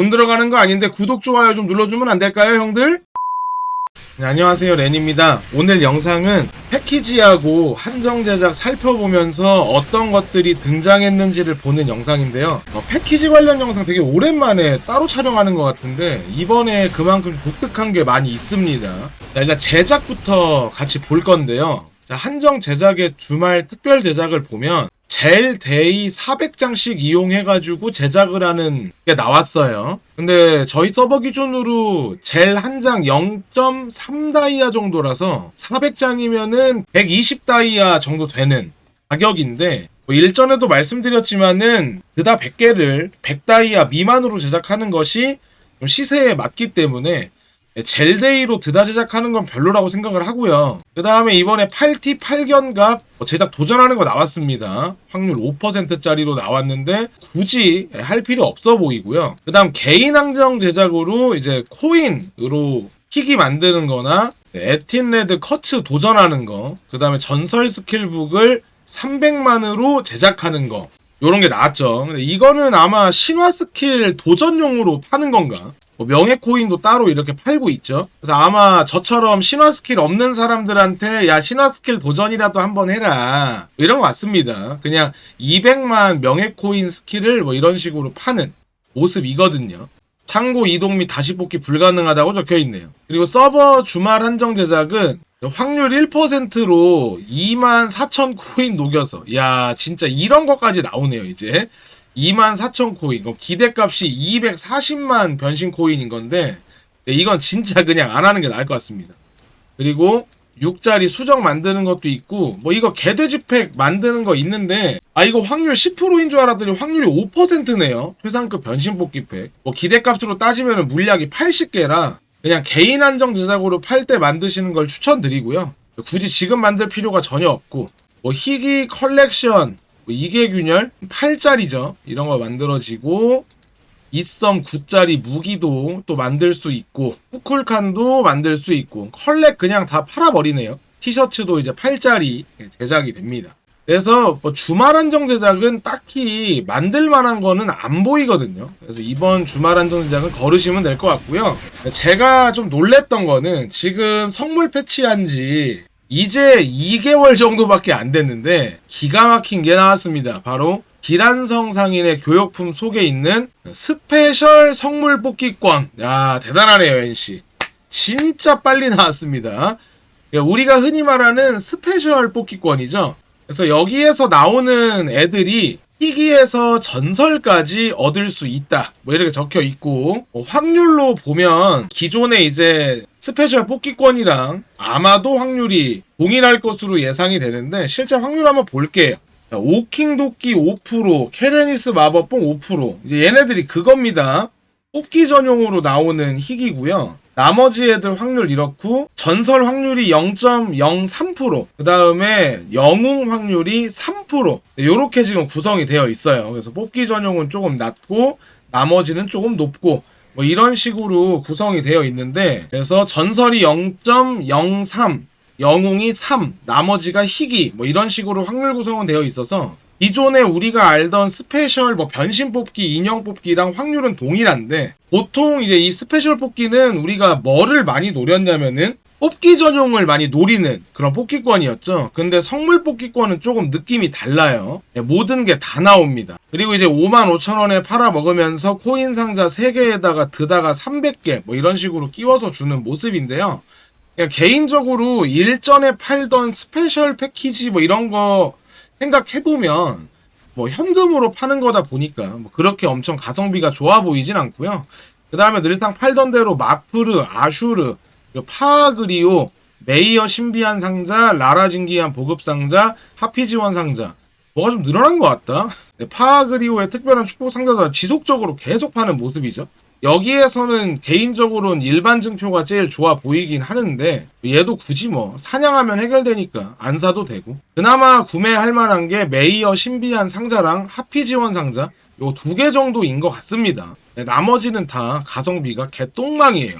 돈 들어가는 거 아닌데 구독, 좋아요 좀 눌러주면 안 될까요, 형들? 네, 안녕하세요, 렌입니다. 오늘 영상은 패키지하고 한정 제작 살펴보면서 어떤 것들이 등장했는지를 보는 영상인데요. 어, 패키지 관련 영상 되게 오랜만에 따로 촬영하는 것 같은데 이번에 그만큼 독특한 게 많이 있습니다. 자, 일단 제작부터 같이 볼 건데요. 자, 한정 제작의 주말 특별 제작을 보면 젤 데이 400장씩 이용해가지고 제작을 하는 게 나왔어요. 근데 저희 서버 기준으로 젤 한 장 0.3다이아 정도라서 400장이면은 120다이아 정도 되는 가격인데 뭐 일전에도 말씀드렸지만은 그다 100개를 100다이아 미만으로 제작하는 것이 좀 시세에 맞기 때문에 젤데이로 드다 제작하는 건 별로라고 생각을 하고요. 그 다음에 이번에 8T 8견갑 제작 도전하는 거 나왔습니다. 확률 5%짜리로 나왔는데 굳이 할 필요 없어 보이고요. 그 다음 개인 항정 제작으로 이제 코인으로 킥이 만드는 거나 에틴레드 커츠 도전하는 거, 그 다음에 전설 스킬북을 300만으로 제작하는 거. 요런 게 나왔죠. 근데 이거는 아마 신화 스킬 도전용으로 파는 건가? 뭐 명예 코인도 따로 이렇게 팔고 있죠. 그래서 아마 저처럼 신화 스킬 없는 사람들한테 야 신화 스킬 도전이라도 한번 해라 이런 거 같습니다. 그냥 200만 명예 코인 스킬을 뭐 이런 식으로 파는 모습이거든요. 창고 이동 및 다시 뽑기 불가능하다고 적혀 있네요. 그리고 서버 주말 한정 제작은 확률 1%로 2만 4천 코인 녹여서 야 진짜 이런 것까지 나오네요 이제 2만 4천 코인. 기대값이 240만 변신 코인인 건데 네, 이건 진짜 그냥 안 하는 게 나을 것 같습니다. 그리고 6자리 수정 만드는 것도 있고 뭐 이거 개돼지팩 만드는 거 있는데 아 이거 확률 10%인 줄 알았더니 확률이 5%네요. 최상급 변신 뽑기 팩 뭐 기대값으로 따지면 물약이 80개라 그냥 개인 한정 제작으로 팔 때 만드시는 걸 추천드리고요. 굳이 지금 만들 필요가 전혀 없고 뭐 희귀 컬렉션 뭐 이계 균열 8짜리죠. 이런 거 만들어지고 이썸 9짜리 무기도 또 만들 수 있고 후쿨칸도 만들 수 있고 컬렉 그냥 다 팔아버리네요. 티셔츠도 이제 8짜리 제작이 됩니다. 그래서 뭐 주말 한정 제작은 딱히 만들 만한 거는 안 보이거든요. 그래서 이번 주말 한정 제작은 거르시면 될 것 같고요. 제가 좀 놀랬던 거는 지금 성물 패치한 지 이제 2개월 정도밖에 안 됐는데 기가 막힌 게 나왔습니다. 바로 기란성 상인의 교역품 속에 있는 스페셜 성물 뽑기권. 야 대단하네요 NC. 진짜 빨리 나왔습니다. 우리가 흔히 말하는 스페셜 뽑기권이죠. 그래서 여기에서 나오는 애들이 희귀에서 전설까지 얻을 수 있다. 뭐 이렇게 적혀 있고 뭐 확률로 보면 기존에 이제 스페셜 뽑기권이랑 아마도 확률이 동일할 것으로 예상이 되는데 실제 확률 한번 볼게요. 자, 오킹 도끼 5%, 케레니스 마법봉 5%. 이제 얘네들이 그겁니다. 뽑기 전용으로 나오는 희귀고요. 나머지 애들 확률 이렇고 전설 확률이 0.03%, 그 다음에 영웅 확률이 3%. 이렇게 지금 구성이 되어 있어요. 그래서 뽑기 전용은 조금 낮고 나머지는 조금 높고 뭐 이런 식으로 구성이 되어 있는데 그래서 전설이 0.03 영웅이 3 나머지가 희귀 뭐 이런 식으로 확률 구성은 되어 있어서 기존에 우리가 알던 스페셜 뭐 변신 뽑기 인형 뽑기랑 확률은 동일한데 보통 이제 이 스페셜 뽑기는 우리가 뭐를 많이 노렸냐면은 뽑기 전용을 많이 노리는 그런 뽑기권이었죠. 근데 성물 뽑기권은 조금 느낌이 달라요. 예, 모든 게 다 나옵니다. 그리고 이제 5만 5천 원에 팔아 먹으면서 코인 상자 3개에다가 드다가 300개 뭐 이런 식으로 끼워서 주는 모습인데요. 개인적으로 일전에 팔던 스페셜 패키지 뭐 이런 거 생각해보면 뭐 현금으로 파는 거다 보니까 뭐 그렇게 엄청 가성비가 좋아 보이진 않고요. 그 다음에 늘상 팔던 대로 마프르, 아슈르, 파그리오, 메이어 신비한 상자, 라라 진기한 보급 상자, 하피 지원 상자. 뭐가 좀 늘어난 것 같다. 네, 파그리오의 특별한 축복 상자도 지속적으로 계속 파는 모습이죠. 여기에서는 개인적으로는 일반 증표가 제일 좋아 보이긴 하는데 얘도 굳이 뭐 사냥하면 해결되니까 안 사도 되고 그나마 구매할 만한 게 메이어 신비한 상자랑 하피 지원 상자 요 두 개 정도인 것 같습니다. 네, 나머지는 다 가성비가 개똥망이에요.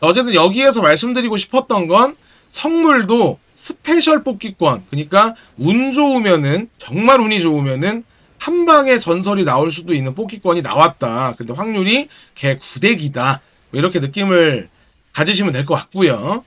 어쨌든 여기에서 말씀드리고 싶었던 건 성물도 스페셜 뽑기권 그러니까 운 좋으면은 정말 운이 좋으면은 한 방에 전설이 나올 수도 있는 뽑기권이 나왔다. 근데 확률이 개 9대기다. 뭐 이렇게 느낌을 가지시면 될 것 같고요.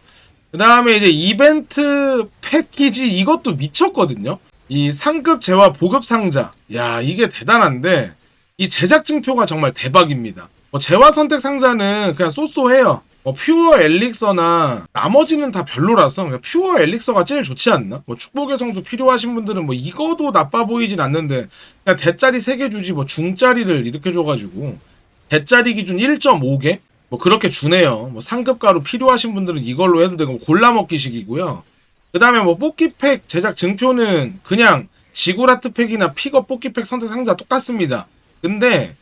그 다음에 이제 이벤트 패키지 이것도 미쳤거든요. 이 상급 재화 보급 상자. 야, 이게 대단한데 이 제작 증표가 정말 대박입니다. 뭐 재화 선택 상자는 그냥 쏘쏘해요. 뭐 퓨어 엘릭서나 나머지는 다 별로라서 그냥 퓨어 엘릭서가 제일 좋지 않나? 뭐 축복의 성수 필요하신 분들은 뭐 이거도 나빠 보이진 않는데 그냥 대짜리 3개 주지 뭐 중짜리를 이렇게 줘가지고 대짜리 기준 1.5개? 뭐 그렇게 주네요. 뭐 상급 가루 필요하신 분들은 이걸로 해도 되고 골라 먹기식이고요. 그 다음에 뭐 뽑기팩 제작 증표는 그냥 지구라트 팩이나 픽업 뽑기팩 선택 상자 똑같습니다. 근데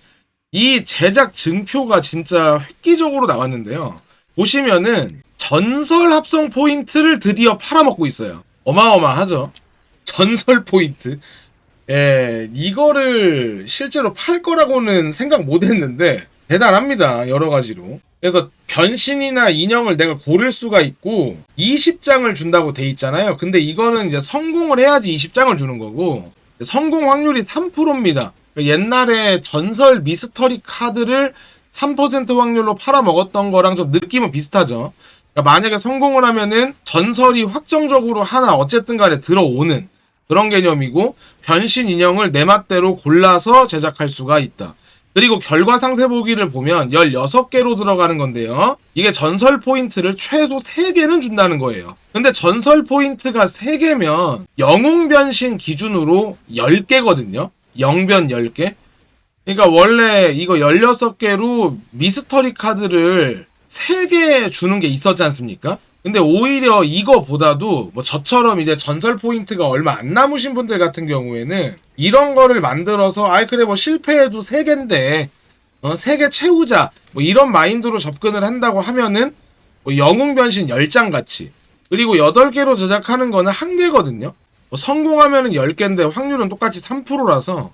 이 제작 증표가 진짜 획기적으로 나왔는데요. 보시면은 전설 합성 포인트를 드디어 팔아먹고 있어요. 어마어마하죠. 전설 포인트. 예, 이거를 실제로 팔 거라고는 생각 못 했는데 대단합니다. 여러 가지로. 그래서 변신이나 인형을 내가 고를 수가 있고 20장을 준다고 돼 있잖아요. 근데 이거는 이제 성공을 해야지 20장을 주는 거고 성공 확률이 3%입니다. 옛날에 전설 미스터리 카드를 3% 확률로 팔아먹었던 거랑 좀 느낌은 비슷하죠. 그러니까 만약에 성공을 하면은 전설이 확정적으로 하나 어쨌든 간에 들어오는 그런 개념이고 변신 인형을 내 맛대로 골라서 제작할 수가 있다. 그리고 결과 상세 보기를 보면 16개로 들어가는 건데요. 이게 전설 포인트를 최소 3개는 준다는 거예요. 근데 전설 포인트가 3개면 영웅 변신 기준으로 10개거든요. 영변 10개. 그러니까 원래 이거 16개로 미스터리 카드를 3개 주는 게 있었지 않습니까? 근데 오히려 이거보다도 뭐 저처럼 이제 전설 포인트가 얼마 안 남으신 분들 같은 경우에는 이런 거를 만들어서 아이 그래 뭐 실패해도 3개인데 어 3개 채우자 뭐 이런 마인드로 접근을 한다고 하면은 뭐 영웅 변신 10장 같이 그리고 8개로 제작하는 거는 1개거든요. 뭐 성공하면은 10개인데 확률은 똑같이 3%라서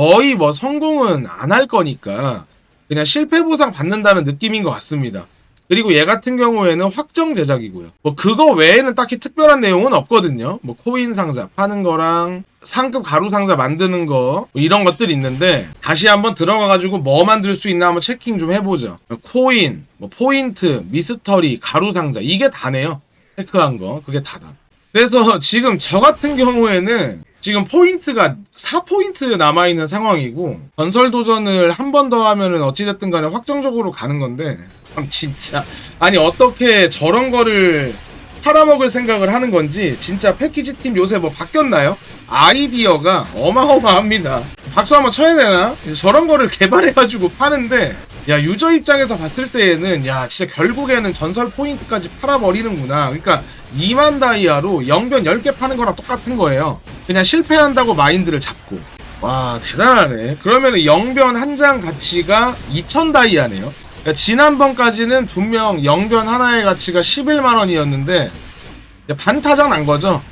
거의 뭐 성공은 안 할 거니까 그냥 실패 보상 받는다는 느낌인 것 같습니다. 그리고 얘 같은 경우에는 확정 제작이고요. 뭐 그거 외에는 딱히 특별한 내용은 없거든요. 뭐 코인 상자 파는 거랑 상급 가루 상자 만드는 거 뭐 이런 것들이 있는데 다시 한번 들어가 가지고 뭐 만들 수 있나 한번 체킹 좀 해보죠. 코인, 뭐 포인트, 미스터리, 가루 상자 이게 다네요. 체크한 거 그게 다다. 그래서 지금 저 같은 경우에는 지금 포인트가 4포인트 남아있는 상황이고 전설 도전을 한 번 더 하면은 어찌됐든 간에 확정적으로 가는 건데 참 진짜 아니 어떻게 저런 거를 팔아먹을 생각을 하는 건지 진짜 패키지 팀 요새 뭐 바뀌었나요? 아이디어가 어마어마합니다. 박수 한번 쳐야 되나? 저런 거를 개발해가지고 파는데 야 유저 입장에서 봤을 때에는 야 진짜 결국에는 전설 포인트까지 팔아버리는구나. 그러니까 2만 다이아로 영변 10개 파는 거랑 똑같은 거예요. 그냥 실패한다고 마인드를 잡고 와 대단하네. 그러면 영변 한 장 가치가 2천 다이아네요. 그러니까 지난번까지는 분명 영변 하나의 가치가 11만 원이었는데 반타작 난 거죠.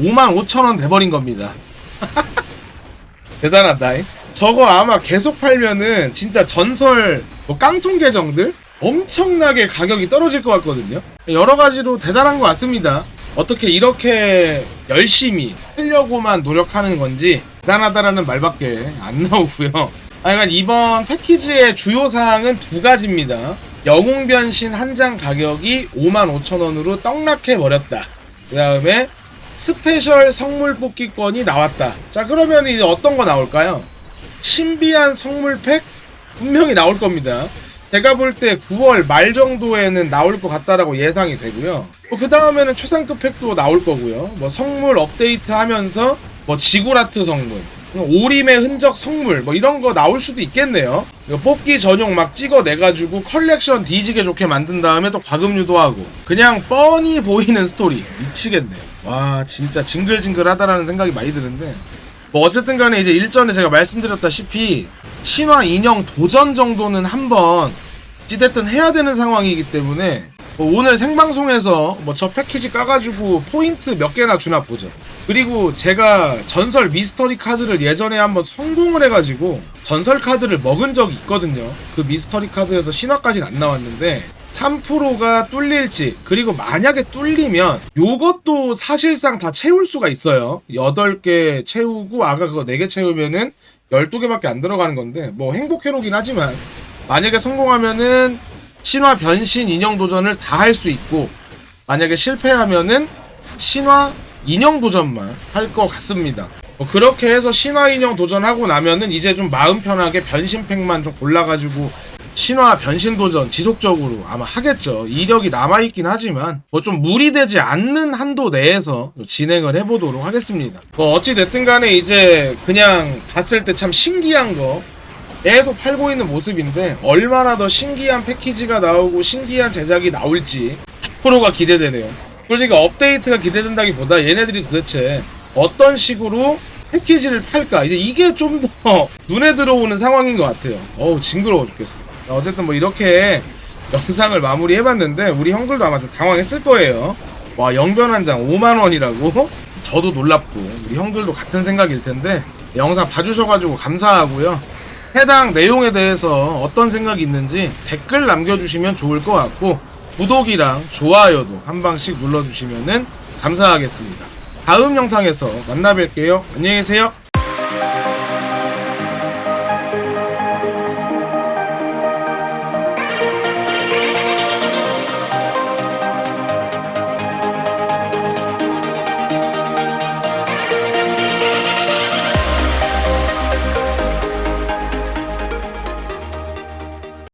5만 5천 원 돼버린 겁니다. 대단하다. 이. 저거 아마 계속 팔면은 진짜 전설 뭐 깡통 계정들 엄청나게 가격이 떨어질 것 같거든요. 여러 가지로 대단한 것 같습니다. 어떻게 이렇게 열심히 하려고만 노력하는 건지 대단하다라는 말밖에 안 나오고요. 하여간 이번 패키지의 주요 사항은 두 가지입니다. 영웅 변신 한 장 가격이 55,000원으로 떡락해 버렸다. 그 다음에 스페셜 성물 뽑기권이 나왔다. 자, 그러면 이제 어떤 거 나올까요? 신비한 성물팩? 분명히 나올 겁니다. 제가 볼 때 9월 말 정도에는 나올 것 같다라고 예상이 되고요. 그 다음에는 최상급 팩도 나올 거고요. 뭐 성물 업데이트 하면서 뭐 지구라트 성물, 오림의 흔적 성물 뭐 이런 거 나올 수도 있겠네요. 뽑기 전용 막 찍어내가지고 컬렉션 뒤지게 좋게 만든 다음에 또 과금 유도하고 그냥 뻔히 보이는 스토리 미치겠네. 와 진짜 징글징글하다라는 생각이 많이 드는데 뭐 어쨌든 간에 이제 일전에 제가 말씀드렸다시피 신화 인형 도전 정도는 한번 어찌됐든 해야 되는 상황이기 때문에 뭐 오늘 생방송에서 뭐 저 패키지 까가지고 포인트 몇 개나 주나 보죠. 그리고 제가 전설 미스터리 카드를 예전에 한번 성공을 해가지고 전설 카드를 먹은 적이 있거든요. 그 미스터리 카드에서 신화까지는 안 나왔는데 3%가 뚫릴지 그리고 만약에 뚫리면 요것도 사실상 다 채울 수가 있어요 8개 채우고 아까 그거 4개 채우면은 12개밖에 안 들어가는 건데 뭐 행복회로긴 하지만 만약에 성공하면은 신화 변신 인형 도전을 다 할 수 있고 만약에 실패하면은 신화 인형 도전만 할 것 같습니다. 뭐 그렇게 해서 신화 인형 도전하고 나면은 이제 좀 마음 편하게 변신팩만 좀 골라가지고 신화 변신 도전 지속적으로 아마 하겠죠. 이력이 남아있긴 하지만 뭐 좀 무리되지 않는 한도 내에서 좀 진행을 해보도록 하겠습니다. 뭐 어찌 됐든 간에 이제 그냥 봤을 때 참 신기한 거 계속 팔고 있는 모습인데 얼마나 더 신기한 패키지가 나오고 신기한 제작이 나올지 프로가 기대되네요. 솔직히 업데이트가 기대된다기보다 얘네들이 도대체 어떤 식으로 패키지를 팔까 이제 이게 좀 더 눈에 들어오는 상황인 것 같아요. 어우 징그러워 죽겠어. 자, 어쨌든 뭐 이렇게 영상을 마무리해봤는데 우리 형들도 아마 좀 당황했을 거예요. 와 영변 한 장 5만 원이라고? 저도 놀랍고 우리 형들도 같은 생각일 텐데 영상 봐주셔가지고 감사하고요. 해당 내용에 대해서 어떤 생각이 있는지 댓글 남겨주시면 좋을 것 같고 구독이랑 좋아요도 한 방씩 눌러주시면 감사하겠습니다. 다음 영상에서 만나 뵐게요. 안녕히 계세요.